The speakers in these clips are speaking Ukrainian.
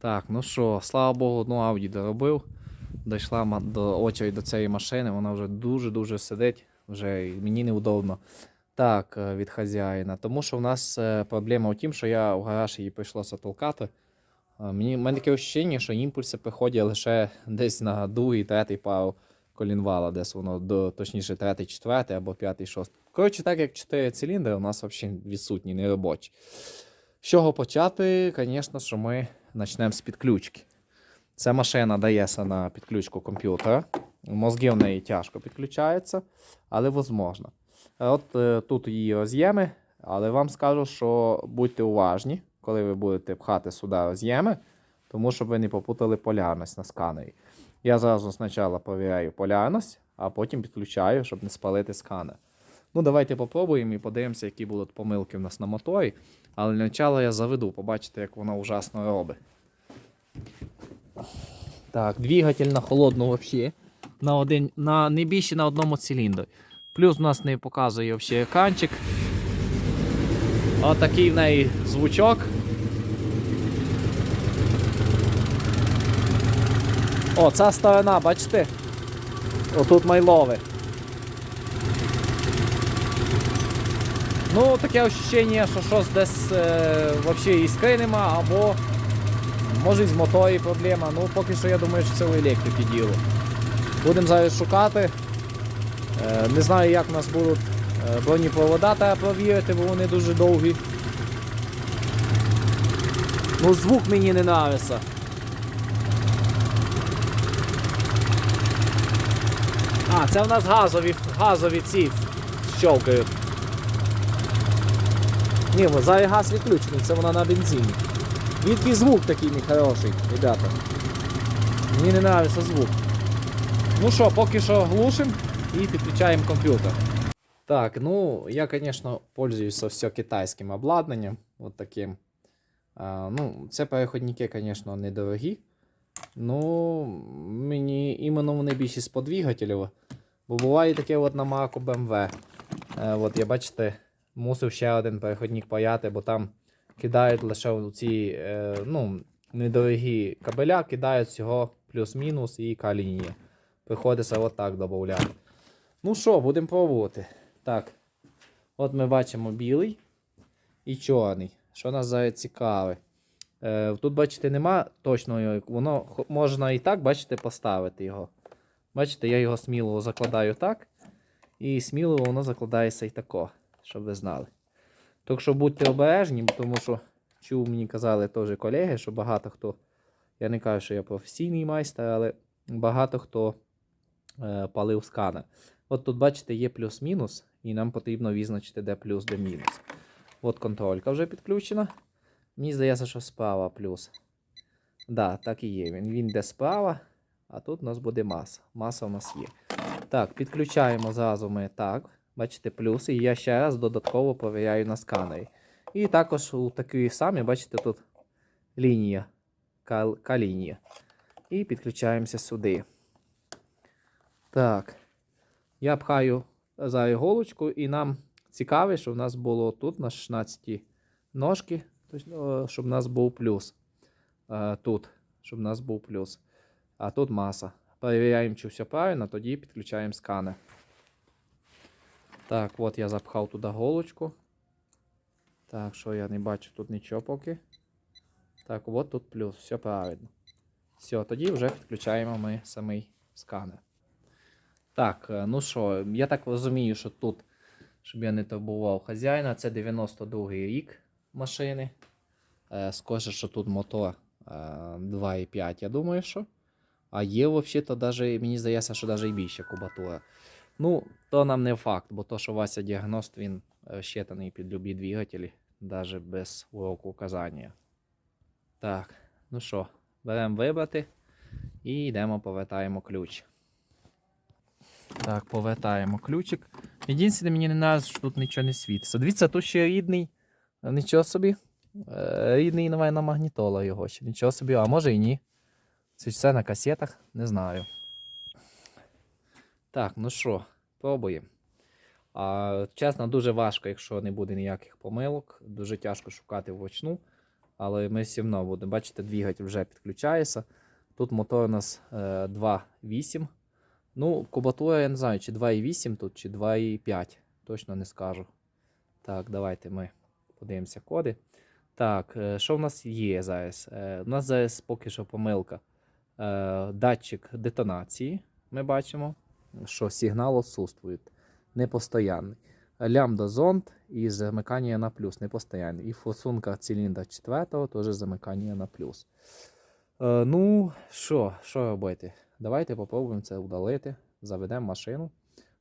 Так, ну що, слава Богу, одну Ауді доробив. Дійшла до очередь до цієї машини, вона вже дуже-дуже сидить, вже мені неудобно. Так, е, від хазяїна. Тому що в нас е, проблема у тім, що я в гараж її прийшлося толкати. Е, Мені, в мене таке ощущення, що імпульси приходять лише десь на другий, третій пару колінвала, десь воно до, точніше, третій, четвертий або п'ятий, шостий. Коротше, так як 4 циліндри, у нас взагалі відсутні, не робочі. З чого почати, звісно, що ми почнемо з підключки. Ця машина дається на підключку комп'ютера. Мозги в неї тяжко підключаються, але можливо. От е, тут її роз'єми, але вам скажу, що будьте уважні, коли ви будете пхати сюди роз'єми, тому щоб ви не попутали полярність на сканері. Я зразу спочатку перевіряю полярність, а потім підключаю, щоб не спалити сканер. Ну, давайте попробуємо і подивимося, які будуть помилки в нас на моторі. Але для початку я заведу, побачите, як воно ужасно робить. Так, двигатель на холодну взагалі. На один, на, не більше на одному циліндрі. Плюс у нас не показує взагалі екранчик. Отакий в неї звучок. О, ця сторона, бачите? Отут майлове. Ну, таке ощущення, що щось десь е, взагалі іскри нема, або може з моторі проблема. Ну, поки що я думаю, що це у електрики діло. Будемо зараз шукати. Е, не знаю, як у нас будуть е, бронепровода треба провірити, бо вони дуже довгі. Ну, звук мені не нравиться. А, це в нас газові, газові ці щелкають. Ні, зараз газ відключений, це вона на бензині. Відкий звук такий нехороший, ребята. Мені не нравится звук. Ну що, поки що глушимо і підключаємо комп'ютер. Так, ну я, звісно, пользуюся все китайським обладнанням. От таким. А, ну, це переходники, звісно, недорогі. Ну, мені іменно вони більшість з подвигателів. Бо буває таке от на марку BMW. Е, от я бачите, мусив ще один переходник паяти, бо там кидають лише ці е, ну, недорогі кабеля, кидають всього плюс-мінус і калінія. Приходиться отак додати. Ну що, будемо пробувати. Так. От ми бачимо білий і чорний. Що нас зараз цікаве? Е, тут, бачите, нема точного, воно можна і так, бачите, поставити його. Бачите, я його сміло закладаю так. І сміло воно закладається і тако, щоб ви знали. Так що будьте обережні, тому що чув, мені казали теж колеги, що багато хто. Я не кажу, що я професійний майстер, але багато хто е, палив сканер. От тут, бачите, є плюс-мінус, і нам потрібно визначити, де плюс, де мінус. От контролька вже підключена. Мені здається, що справа плюс. Да, так і є. Він, він йде справа, а тут у нас буде маса. Маса у нас є. Так, підключаємо зразу ми так. Бачите, плюс. І я ще раз додатково перевіряю на сканері. І також у такій самій, бачите, тут лінія. К-лінія. І підключаємося сюди. Так. Я пхаю за іголочку, і нам цікаве, що в нас було тут на 16 ножки, щоб в нас був плюс. Е, Тут, щоб в нас був плюс. А тут маса. Перевіряємо, чи все правильно, тоді підключаємо сканер. Так, от я запхав туди голочку. Так, що я не бачу тут нічого поки. Так, от тут плюс, все правильно. Все, тоді вже підключаємо ми самий сканер. Так, е, ну що, я так розумію, що тут, щоб я не турбував хазяїна, це 92-й рік машини. Е, що тут мотор е, 2,5, я думаю, що. А є взагалі-то даже, мені здається, що навіть і більше кубатура. Ну, то нам не факт, бо то, що Вася діагност, він розчитаний під любі двигателі, навіть без уроку указання. Так, ну що, беремо вибрати і йдемо, повертаємо ключ. Так, повертаємо ключик. Єдине, мені не нравиться, що тут нічого не світиться. Дивіться, тут ще рідний. е, Нічого собі. Е, Рідний на магнітола його ще. Нічого собі, а може і ні. Це все на касетах, не знаю. Так, ну що, пробуємо. Чесно, дуже важко, якщо не буде ніяких помилок. Дуже тяжко шукати вручну. але ми все одно будемо. Бачите, двигатель вже підключається. Тут мотор у нас е, 2.8. Ну, кубатура, я не знаю, чи 2.8 тут, чи 2.5. Точно не скажу. Так, давайте ми подивимося коди. Так, е, що в нас є зараз? Е, У нас зараз поки що помилка. Е, Датчик детонації. Ми бачимо, що сигнал відсутствує. Непостоянний. Лямбда зонд і замикання на плюс непостоянний. І форсунка циліндра 4 теж замикання на плюс. Е, ну, що, що робити? Давайте попробуємо це удалити. Заведемо машину.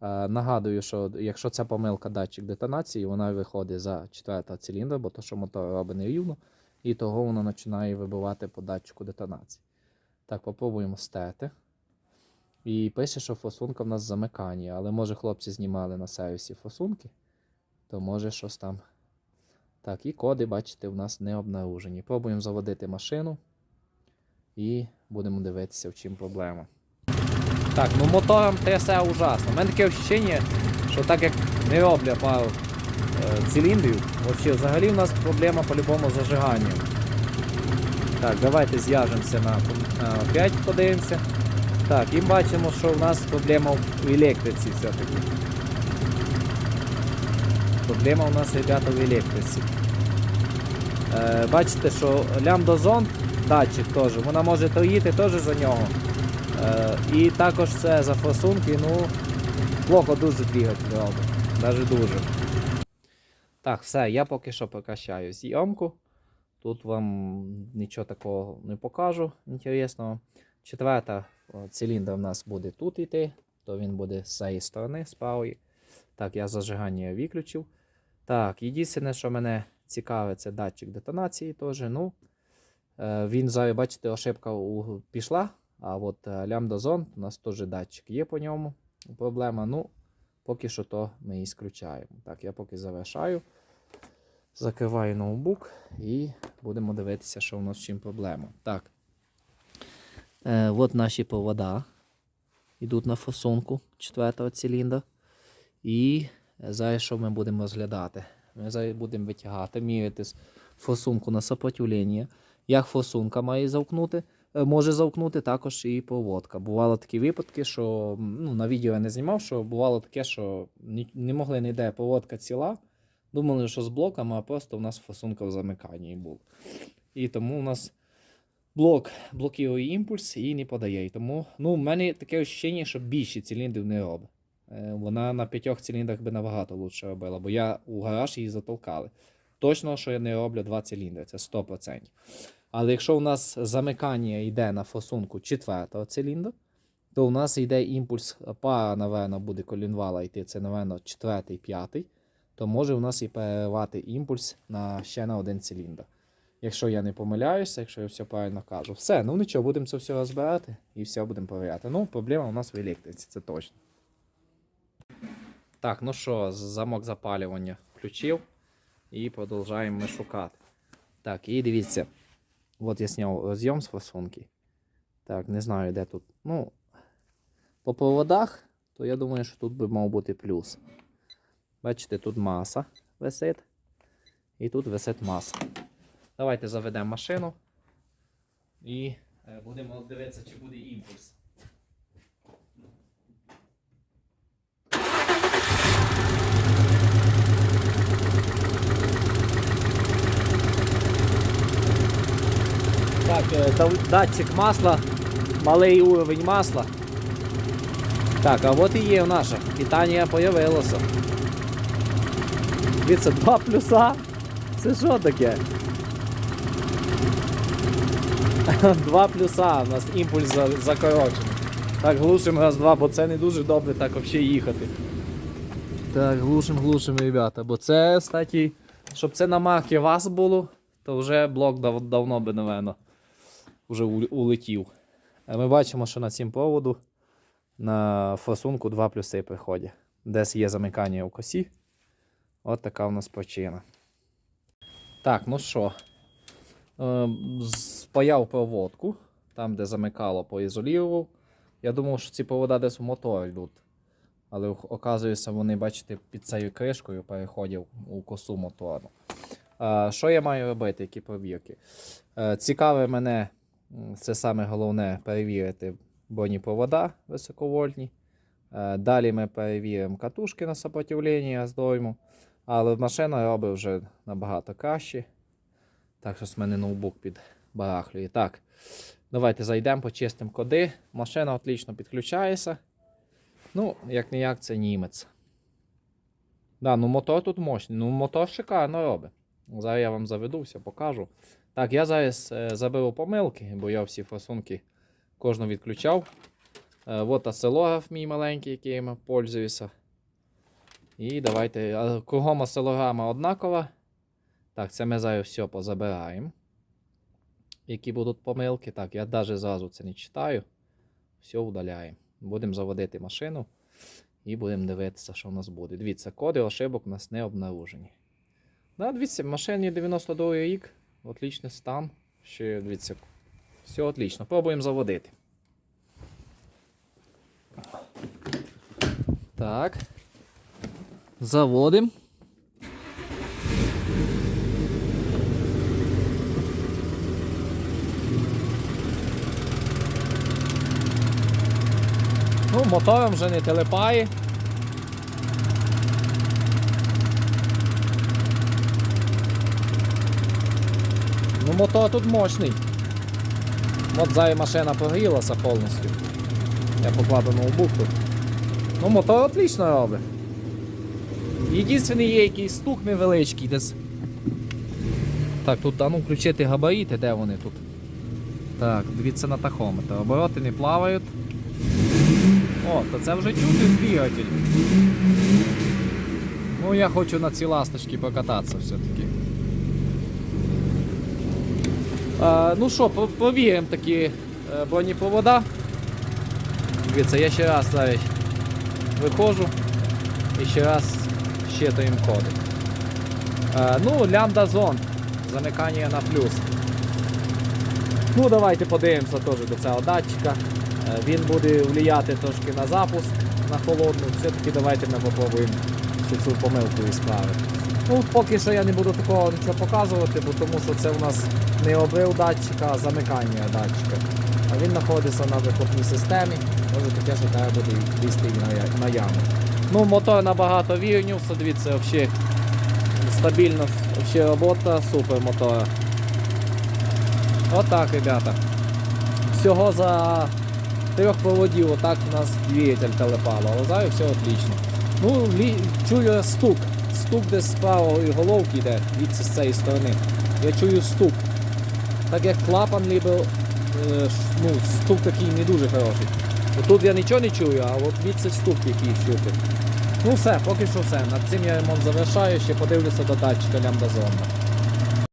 Е, нагадую, що якщо це помилка датчик детонації, вона виходить за 4 циліндра, бо то, що мотор робить нерівно, і того вона починає вибивати по датчику детонації. Так, попробуємо стерти. І пише, що форсунка в нас замикання, але може хлопці знімали на сервісі форсунки, то може щось там. Так, і коди, бачите, у нас не обнаружені. Пробуємо заводити машину і будемо дивитися, в чим проблема. Так, ну мотором трясе ужасно. У мене таке ощущення, що так як не роблять пару е, циліндрів, взагалі у нас проблема по-любому з зажиганням. Так, давайте зв'яжемося на, на 5, подивимося. Так, і бачимо, що у нас проблема в електриці все-таки. Проблема у нас, ребята, в електриці. Е, бачите, що лямбдозон, датчик теж, вона може троїти теж за нього. Е, і також це за форсунки, ну, плохо дуже двигатель робить. Навіть дуже. Так, все, я поки що прекращаю зйомку. Тут вам нічого такого не покажу інтересного. Четверта о, циліндр у нас буде тут йти, то він буде з цієї сторони, з правої. Так, я зажигання виключив. Так, єдине, що мене цікавить, це датчик детонації теж. Ну, е, він зараз, бачите, ошибка пішла. А от е, лямбда-зон, у нас теж датчик є по ньому. Проблема. Ну, поки що то ми і скручаємо. Так, я поки завершаю. Закриваю ноутбук і будемо дивитися, що у нас з чим проблема. Так. Е, от наші провода йдуть на форсунку четвертого циліндра. І зараз що ми будемо розглядати? Ми зараз будемо витягати, міряти форсунку на сопротивлення. Як форсунка має завкнути, е, може завкнути також і проводка. Бувало такі випадки, що ну, на відео я не знімав, що бувало таке, що не могли ніде проводка ціла. Думали, що з блоками, а просто у нас форсунка в замиканні була. І тому у нас блок блокує імпульс і не подає. І тому ну, в мене таке ощущення, що більше циліндрів не робить. Е, Вона на п'ятьох циліндрах би набагато лучше робила, бо я у гараж її затолкали. Точно, що я не роблю два циліндри, це 100%. Але якщо у нас замикання йде на форсунку четвертого циліндра, то у нас йде імпульс, пара, напевно, буде колінвала йти, це, напевно, четвертий, п'ятий, то може у нас і переривати імпульс на ще на один циліндр. Якщо я не помиляюся, якщо я все правильно кажу. Все, ну нічого, будемо це все розбирати і все будемо перевіряти. Ну, проблема у нас в електриці, це точно. Так, ну що, замок запалювання включив і продовжуємо ми шукати. Так, і дивіться. От я зняв розйом з форсунки. Так, не знаю, де тут. Ну, по проводах, то я думаю, що тут би мав бути плюс. Бачите, тут маса висить. І тут висить маса. Давайте заведемо машину і е, будемо дивитися, чи буде імпульс. Так, е, датчик масла, малий уровень масла. Так, а от і є наша. Питання появилося. Дивіться, два плюса. Це що таке? Два плюса, у нас імпульс за- закорочений. Так, глушимо раз-два, бо це не дуже добре так взагалі їхати. Так, глушимо, глушимо, ребята. Бо це, кстати, щоб це на марки вас було, то вже блок дав- давно би, напевно, вже улетів. А ми бачимо, що на цім проводу на форсунку два плюси приходять. Десь є замикання у косі. От така у нас причина. Так, ну що. Е, Спаяв проводку, там, де замикало, поізолірував. Я думав, що ці провода десь в мотор йдуть. Але оказується, вони, бачите, під цією кришкою переходять у косу мотору. Е, Що я маю робити, які провірки? Е, Цікаве мене, це саме головне, перевірити бронепровода високовольтні. Е, Далі ми перевіримо катушки на сопротивлення з дойму. Але машина робить вже набагато краще. Так, щось в мене ноутбук під барахлює. Так, давайте зайдемо, почистимо коди. Машина отлично підключається. Ну, як ніяк, це німець. Да, ну мотор тут мощний. Ну, мотор шикарно робить. Зараз я вам заведу, все покажу. Так, я зараз е, заберу помилки, бо я всі форсунки кожну відключав. Е, от осцилограф мій маленький, яким я пользуюся. І давайте. Кругом осцилограма однакова. Так, це ми зараз все позабираємо. Які будуть помилки. Так, я навіть зразу це не читаю. Все удаляємо. Будемо заводити машину і будемо дивитися, що в нас буде. Дивіться, коди ошибок у нас не обнаружені. Да, дивіться, машині 92 рік. Отличний стан. Ще дивіться. Все отлично. Пробуємо заводити. Так. Заводимо. Ну, мотором вже не телепає. Ну, мотор тут мощний. От зараз машина прогрілася повністю. Я покладу ноутбук тут. Ну, мотор отлично робить. Єдиний є якийсь стук невеличкий десь. Так, тут а ну включити габарити, де вони тут? Так, дивіться на тахометр. Обороти не плавають. О, то це вже чути двигатель. Ну, я хочу на цій ласточці покататися все-таки. Ну що, по- повіримо такі е, бронепровода. Дивіться, я ще раз навіть виходжу і ще раз щитуємо коди. Е, ну, лямбда зон. Замикання на плюс. Ну, давайте подивимося теж до цього датчика. Він буде впливати трошки на запуск, на холодну. Все-таки давайте ми попробуємо ще цю помилку ісправити. Ну, поки що я не буду такого нічого показувати, бо тому що це у нас не обрив датчика, а замикання датчика. А він знаходиться на вихлопній системі. Може таке, що треба буде лізти на, яму. Ну, мотор набагато вірнівся, дивіться, взагалі стабільна взагалі робота, супер мотора. Отак, ребята. Всього за трьох проводів отак у нас двигатель телепало, але зараз все отлично. Ну, чую стук. Стук десь з правої головки йде, від з цієї сторони. Я чую стук. Так як клапан ніби, е, ну, стук такий не дуже хороший. Бо Тут я нічого не чую, а от від цей стук який чути. Ну все, поки що все. Над цим я ремонт завершаю, ще подивлюся до датчика лямбда зона.